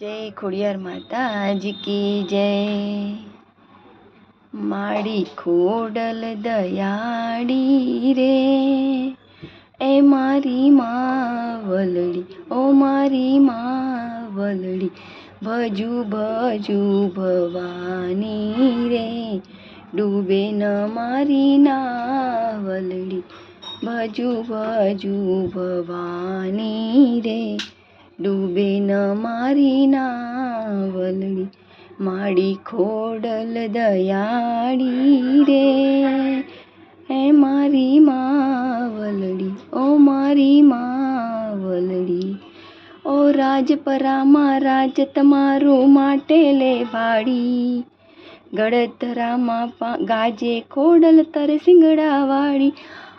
જય ખોડિયાર માતાજી કી જય. માડી ખોડલ દયાળી રે. એ મારી માવલડી, ઓ મારી માવલડી, ભજુ ભજુ ભવાની રે. ડૂબે ન મારી નાવલડી, ભજુ ભજુ ભવાની રે. ડૂબે ન મારી નાવલડી, માડી ખોડલ દયાળી રે. એ મારી માવલડી, ઓ મારી માવલડી, ઓ રાજપરામાં રાજ તમારું માટે લે ભાડી ગળતરામાં ગાજે ખોડલ તર સિંગડાવાળી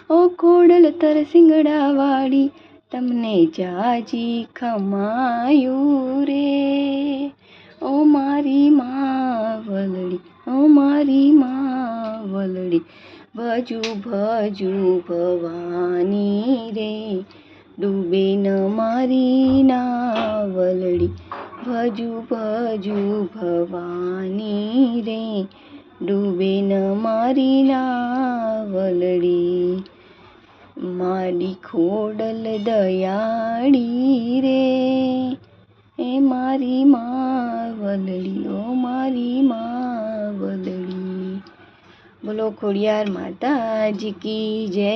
ઓ ખોડલ તર સિંગડાવાળી તમને જાજી ખમાયું રે. ઓ મારી માવલડી ઓ મારી માવલડી ભજુ ભજુ ભવાની રે. ડૂબે ન મારી નાવલડી ભજુ ભજુ ભવાની રે. ડૂબે ન મારી નાવલડી મારી ખોડલ દયાળી રે? એ મારી માવલડી ઓ મારી માવલડી બોલો ખોડિયાર માતાજી કી જય.